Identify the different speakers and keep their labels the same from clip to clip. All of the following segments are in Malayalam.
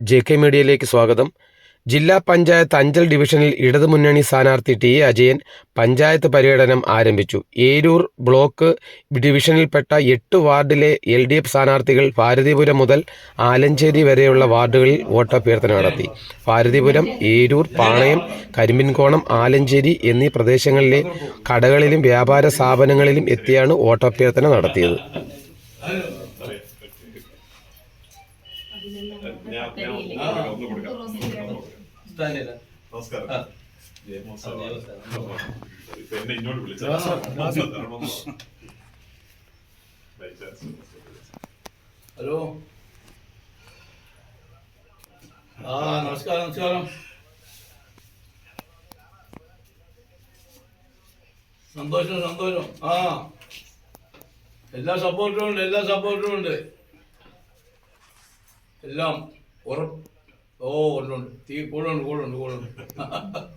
Speaker 1: ജെ കെ മീഡിയയിലേക്ക് സ്വാഗതം. ജില്ലാ പഞ്ചായത്ത് അഞ്ചൽ ഡിവിഷനിൽ ഇടതുമുന്നണി സ്ഥാനാർത്ഥി ടി അജയൻ പഞ്ചായത്ത് പര്യടനം ആരംഭിച്ചു. ഏരൂർ ബ്ലോക്ക് ഡിവിഷനിൽപ്പെട്ട എട്ട് വാർഡിലെ എൽ ഡി എഫ് സ്ഥാനാർത്ഥികൾ ഭാരതീപുരം മുതൽ ആലഞ്ചേരി വരെയുള്ള വാർഡുകളിൽ വോട്ടഭ്യർത്ഥന നടത്തി. ഭാരതീപുരം ഏരൂർ പാണയം കരിമ്പിൻകോണം ആലഞ്ചേരി എന്നീ പ്രദേശങ്ങളിലെ കടകളിലും വ്യാപാര സ്ഥാപനങ്ങളിലും എത്തിയാണ് വോട്ടഭ്യർത്ഥന നടത്തിയത്.
Speaker 2: നമസ്കാരം. എന്നെ ഇങ്ങോട്ട് വിളിച്ചത്.
Speaker 3: ഹലോ. ആ നമസ്കാരം നമസ്കാരം. സന്തോഷം സന്തോഷം. ആ. എല്ലാ സപ്പോർട്ടും ഉണ്ട് എല്ലാ സപ്പോർട്ടും ഉണ്ട്. എല്ലാം ഉറപ്പ്. ഓ ഉണ്ട് ഉണ്ട്. തീ കൂടുണ്ട് കൂടുണ്ട് കൂടുണ്ട്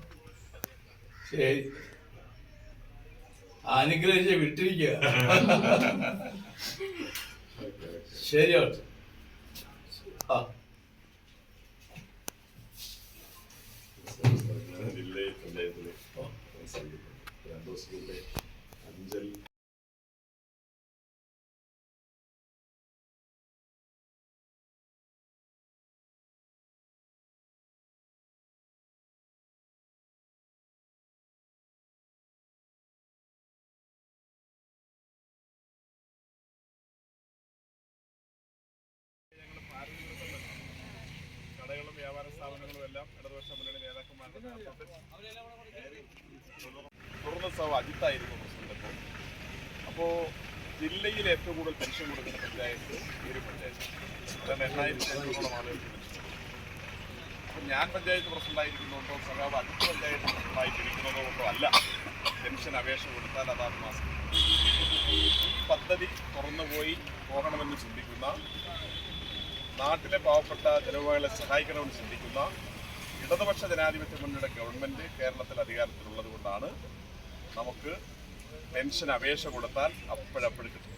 Speaker 3: ശരി. അനുഗ്രഹിച്ച് വിട്ടിരിക്കുക. ശരി ആട്ടെ. ആ.
Speaker 2: അഞ്ചൽ അപ്പോൾ ജില്ലയിൽ ഏറ്റവും കൂടുതൽ പെൻഷൻ കൊടുക്കുന്ന പഞ്ചായത്ത് ഈ പഞ്ചായത്ത്. അതാണ് എണ്ണായിരത്തി അഞ്ഞൂറോളം അപ്പം ഞാൻ പഞ്ചായത്ത് പ്രസിഡന്റായിരിക്കുന്നതുകൊണ്ടോ സഖാവ് അടുത്ത പഞ്ചായത്ത് പ്രസിഡന്റായിട്ടിരിക്കുന്നതോ കൊണ്ടോ അല്ല. പെൻഷൻ അപേക്ഷ കൊടുത്താൽ അതാറ് മാസം. ഈ പദ്ധതി തുറന്നുപോയി പോകണമെന്ന് ചിന്തിക്കുന്ന നാട്ടിലെ പാവപ്പെട്ട ജനവിഭാഗങ്ങളെ സഹായിക്കണമെന്ന് ചിന്തിക്കുന്ന ഇടതുപക്ഷ ജനാധിപത്യ മുന്നണിയുടെ ഗവൺമെന്റ് കേരളത്തിൽ അധികാരത്തിലുള്ളത് കൊണ്ടാണ് നമുക്ക് പെൻഷൻ അപേക്ഷ കൊടുത്താൽ അപ്പോഴപ്പോഴും കിട്ടും.